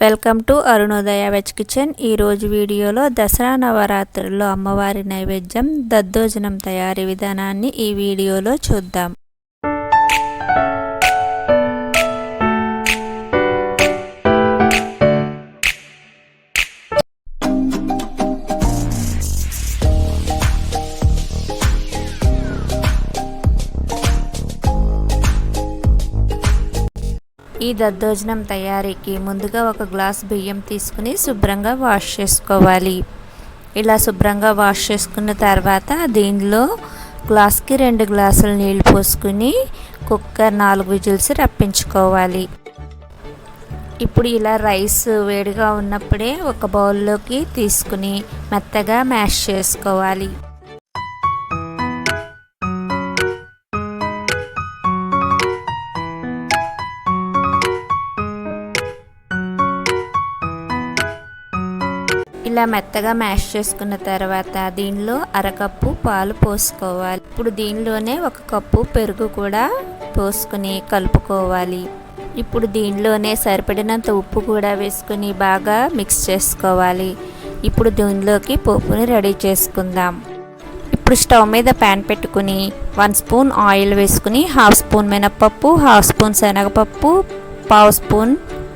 Welcome to Arunodaya veg kitchen. ఈరోజు వీడియోలో దసరా నవరాత్రుల్లో అమ్మవారి నైవేద్యం దద్దోజనం తయారీ విధానాన్ని ఈ వీడియోలో చూద్దాం. ఈ దద్దోజనం తయారీకి ముందుగా ఒక గ్లాస్ బియ్యం తీసుకుని శుభ్రంగా వాష్ చేసుకోవాలి. ఇలా శుభ్రంగా వాష్ చేసుకున్న తర్వాత దీనిలో గ్లాస్కి రెండు గ్లాసులు నీళ్ళు పోసుకుని కుక్కర్ నాలుగు విజిల్స్ రప్పించుకోవాలి. ఇప్పుడు ఇలా రైస్ వేడిగా ఉన్నప్పుడే ఒక బౌల్లోకి తీసుకుని మెత్తగా మ్యాష్ చేసుకోవాలి. ఇలా మెత్తగా మ్యాష్ చేసుకున్న తర్వాత దీనిలో అరకప్పు పాలు పోసుకోవాలి. ఇప్పుడు దీనిలోనే ఒక కప్పు పెరుగు కూడా పోసుకుని కలుపుకోవాలి. ఇప్పుడు దీనిలోనే సరిపడినంత ఉప్పు కూడా వేసుకుని బాగా మిక్స్ చేసుకోవాలి. ఇప్పుడు దీనిలోకి పోపుని రెడీ చేసుకుందాం. ఇప్పుడు స్టవ్ మీద ప్యాన్ పెట్టుకుని వన్ స్పూన్ ఆయిల్ వేసుకుని హాఫ్ స్పూన్ మినప్పప్పు హాఫ్ స్పూన్ శనగపప్పు పావు స్పూన్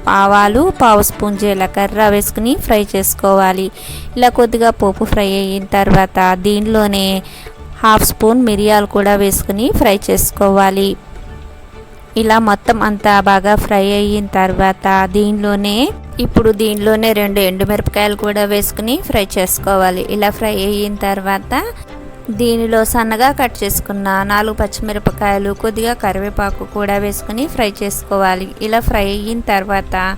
ఆవాలు పావు స్పూన్ జీలకర్ర వేసుకుని ఫ్రై చేసుకోవాలి. ఇలా కొద్దిగా పోపు ఫ్రై అయిన తర్వాత దీనిలోనే హాఫ్ స్పూన్ మిరియాలు కూడా వేసుకుని ఫ్రై చేసుకోవాలి. ఇలా మొత్తం అంతా బాగా ఫ్రై అయిన తర్వాత దీనిలోనే ఇప్పుడు దీనిలోనే రెండు ఎండుమిరపకాయలు కూడా వేసుకుని ఫ్రై చేసుకోవాలి. ఇలా ఫ్రై అయిన తర్వాత దీనిలో సన్నగా కట్ చేసుకున్న నాలుగు పచ్చిమిరపకాయలు కొద్దిగా కరివేపాకు కూడా వేసుకుని ఫ్రై చేసుకోవాలి. ఇలా ఫ్రై అయిన తర్వాత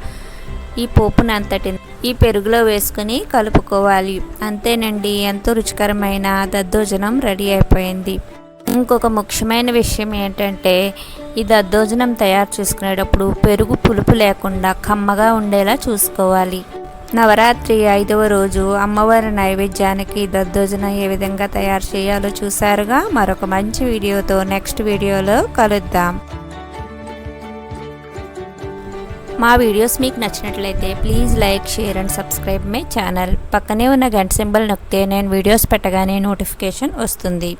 ఈ పోపును అంతటి ఈ పెరుగులో వేసుకుని కలుపుకోవాలి. అంతేనండి ఎంతో రుచికరమైన దద్దోజనం రెడీ అయిపోయింది. ఇంకొక ముఖ్యమైన విషయం ఏంటంటే ఈ దద్దోజనం తయారు చేసుకునేటప్పుడు పెరుగు పులుపు లేకుండా కమ్మగా ఉండేలా చూసుకోవాలి. నవరాత్రి ఐదవ రోజు అమ్మవారి నైవేద్యానికి దద్దోజనం ఏ విధంగా తయారు చేయాలో చూసారుగా మరొక మంచి వీడియోతో నెక్స్ట్ వీడియోలో కలుద్దాం. మా వీడియోస్ మీకు నచ్చినట్లయితే please like share and subscribe my channel. పక్కనే ఉన్న గంట సింబల్ నొక్కితే నేను వీడియోస్ పెట్టగానే నోటిఫికేషన్ వస్తుంది.